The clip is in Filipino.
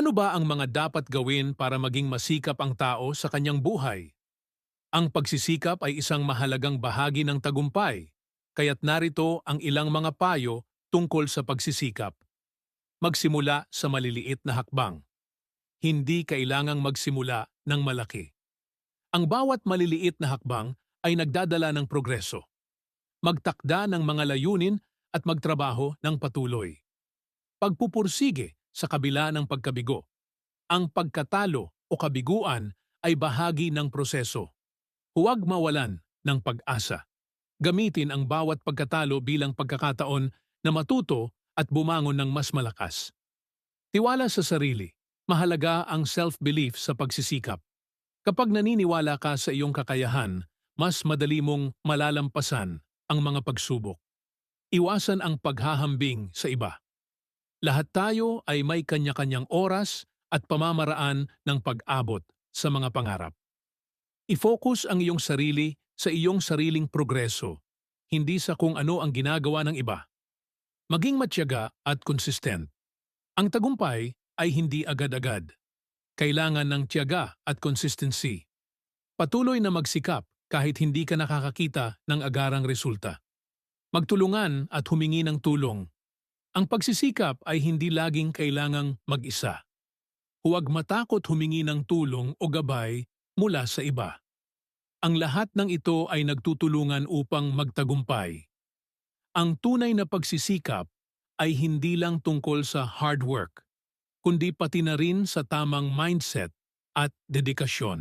Ano ba ang mga dapat gawin para maging masikap ang tao sa kanyang buhay? Ang pagsisikap ay isang mahalagang bahagi ng tagumpay, kaya't narito ang ilang mga payo tungkol sa pagsisikap. Magsimula sa maliliit na hakbang. Hindi kailangang magsimula ng malaki. Ang bawat maliliit na hakbang ay nagdadala ng progreso. Magtakda ng mga layunin at magtrabaho ng patuloy. Pagpupursige sa kabila ng pagkabigo. Ang pagkatalo o kabiguan ay bahagi ng proseso. Huwag mawalan ng pag-asa. Gamitin ang bawat pagkatalo bilang pagkakataon na matuto at bumangon ng mas malakas. Tiwala sa sarili. Mahalaga ang self-belief sa pagsisikap. Kapag naniniwala ka sa iyong kakayahan, mas madali mong malalampasan ang mga pagsubok. Iwasan ang paghahambing sa iba. Lahat tayo ay may kanya-kanyang oras at pamamaraan ng pag-abot sa mga pangarap. I-focus ang iyong sarili sa iyong sariling progreso, hindi sa kung ano ang ginagawa ng iba. Maging matyaga at consistent. Ang tagumpay ay hindi agad-agad. Kailangan ng tiyaga at consistency. Patuloy na magsikap kahit hindi ka nakakakita ng agarang resulta. Magtulungan at humingi ng tulong. Ang pagsisikap ay hindi laging kailangang mag-isa. Huwag matakot humingi ng tulong o gabay mula sa iba. Ang lahat ng ito ay nagtutulungan upang magtagumpay. Ang tunay na pagsisikap ay hindi lang tungkol sa hard work, kundi pati na rin sa tamang mindset at dedikasyon.